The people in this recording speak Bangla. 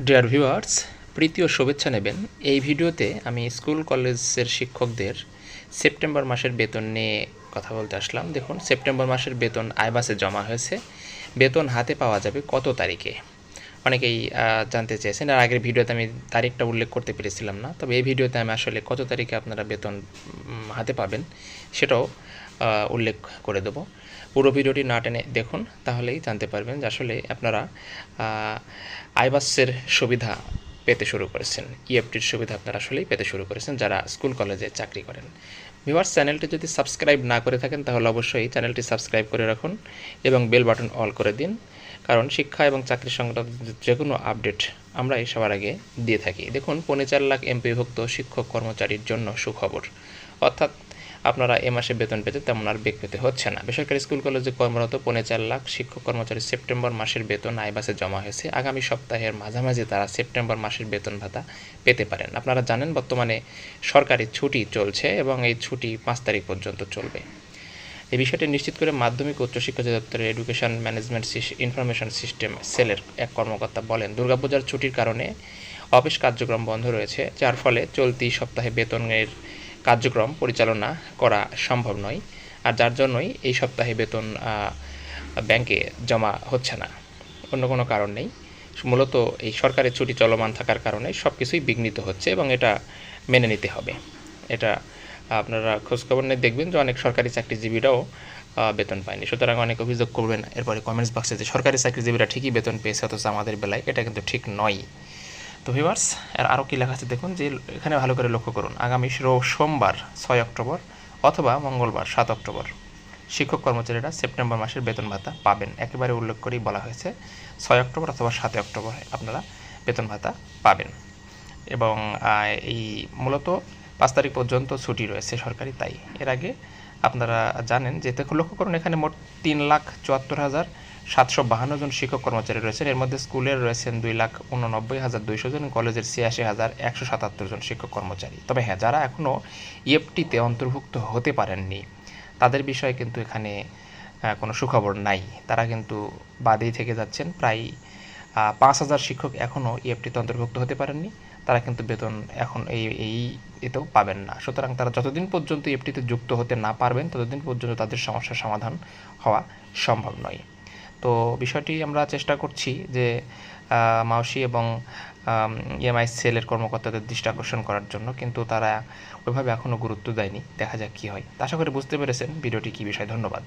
ডিয়ার ভিউয়ার্স প্রীতি ও শুভেচ্ছা নেবেন। এই ভিডিওতে আমি স্কুল কলেজের শিক্ষকদের সেপ্টেম্বর মাসের বেতন নিয়ে কথা বলতে আসলাম। দেখুন, সেপ্টেম্বর মাসের বেতন আইবাসে জমা হয়েছে। বেতন হাতে পাওয়া যাবে কত তারিখে? অনেকেই জানতে চেয়েছেন। আর আগের ভিডিওতে আমি তারিখটা উল্লেখ করতে পেরেছিলাম না। তবে এই ভিডিওতে আমি আসলে কত তারিখে আপনারা বেতন হাতে পাবেন সেটাও উল্লেখ করে দেবো। পুরো ভিডিওটি না টেনে দেখুন, তাহলেই জানতে পারবেন যে আসলে আপনারা আইবাসের সুবিধা পেতে শুরু করেছেন। ইএফটির সুবিধা আপনারা আসলেই পেতে শুরু করেছেন যারা স্কুল, কলেজে চাকরি করেন। ভিউয়ার্স, চ্যানেলটি যদি সাবস্ক্রাইব না করে থাকেন, তাহলে অবশ্যই চ্যানেলটি সাবস্ক্রাইব করে রাখুন এবং বেল বাটন অল করে দিন। কারণ শিক্ষা এবং চাকরি সংক্রান্ত যে কোনো আপডেট আমরা এই সবার আগে দিয়ে থাকি। দেখুন, পৌনে চার লাখ এমপিভুক্ত শিক্ষক কর্মচারীর জন্য সুখবর। অর্থাৎ আপনারা এ মাসে বেতন পেতে তেমন আর বেগ পেতে হচ্ছে না। বেসরকারি স্কুল কলেজে কর্মরত পৌনে চার লাখ শিক্ষক কর্মচারী সেপ্টেম্বর মাসের বেতন আইবাসে জমা হয়েছে। আগামী সপ্তাহের মাঝামাঝি তারা সেপ্টেম্বর মাসের বেতন ভাতা পেতে পারেন। আপনারা জানেন, বর্তমানে সরকারি ছুটি চলছে এবং এই ছুটি পাঁচ তারিখ পর্যন্ত চলবে। এই বিষয়টি নিশ্চিত করে মাধ্যমিক ও উচ্চশিক্ষা অধিদপ্তরের এডুকেশন ম্যানেজমেন্ট ইনফরমেশন সিস্টেম সেলের এক কর্মকর্তা বলেন, দুর্গাপূজার ছুটির কারণে অফিস কার্যক্রম বন্ধ রয়েছে, যার ফলে চলতি সপ্তাহে বেতনের কার্যক্রম পরিচালনা করা সম্ভব নয়, আর যার জন্যই এই সপ্তাহে বেতন ব্যাংকে জমা হচ্ছে না। অন্য কোনো কারণ নেই। মূলত এই সরকারের ছুটি চলমান থাকার কারণে সব কিছুই বিঘ্নিত হচ্ছে এবং এটা মেনে নিতে হবে। এটা আপনারা খোঁজখবর নিয়ে দেখবেন যে অনেক সরকারি চাকরিজীবীরাও বেতন পায়নি। সুতরাং অনেক অভিযোগ করবেন, এরপরে কমেন্টস বক্সে যে সরকারি চাকরিজীবীরা ঠিকই বেতন পেয়েছে, অথচ আমাদের বেলায়, এটা কিন্তু ঠিক নয়। তো ভিউয়ার্স আর আরও কী লেখা আছে দেখুন, যে এখানে ভালো করে লক্ষ্য করুন। আগামী সোমবার, ছয় অক্টোবর অথবা মঙ্গলবার, সাত অক্টোবর। শিক্ষক কর্মচারীরা সেপ্টেম্বর মাসের বেতন ভাতা পাবেন। একেবারে উল্লেখ করেই বলা হয়েছে, ছয় অক্টোবর অথবা সাতই অক্টোবর আপনারা বেতন ভাতা পাবেন। এবং এই মূলত পাঁচ তারিখ পর্যন্ত ছুটি রয়েছে সরকারি, তাই এর আগে আপনারা জানেন যে লক্ষ্য করুন, এখানে মোট তিন লাখ চুয়াত্তর হাজার সাতশো বাহান্ন জন শিক্ষক কর্মচারী রয়েছেন। এর মধ্যে স্কুলের রয়েছেন দুই লাখ উননব্বই হাজার দুইশো জন, কলেজের ছিয়াশি হাজার একশো সাতাত্তর জন শিক্ষক কর্মচারী। তবে হ্যাঁ যারা এখনও ইএফটিতে অন্তর্ভুক্ত হতে পারেননি, তাদের বিষয়ে কিন্তু এখানে কোনো সুখবর নাই। তারা কিন্তু বাদেই থেকে যাচ্ছেন। প্রায় পাঁচ হাজার শিক্ষক এখনও ইএফটিতে অন্তর্ভুক্ত হতে পারেননি। তারা কিন্তু বেতন এখন এই এই এতেও পাবেন না। সুতরাং তারা যতদিন পর্যন্ত ইএফটিতে যুক্ত হতে না পারবেন, ততদিন পর্যন্ত তাদের সমস্যার সমাধান হওয়া সম্ভব নয়। তো বিষয়টি আমরা চেষ্টা করছি যে মাউসি এবং ইএমআই সেলের কর্মকর্তাদের দৃষ্টি আকর্ষণ করার জন্য, কিন্তু তারা ওইভাবে এখনও গুরুত্ব দেয়নি। দেখা যাক কী হয়। আশা করি বুঝতে পেরেছেন। ভিডিওটি কী বিষয় ধন্যবাদ।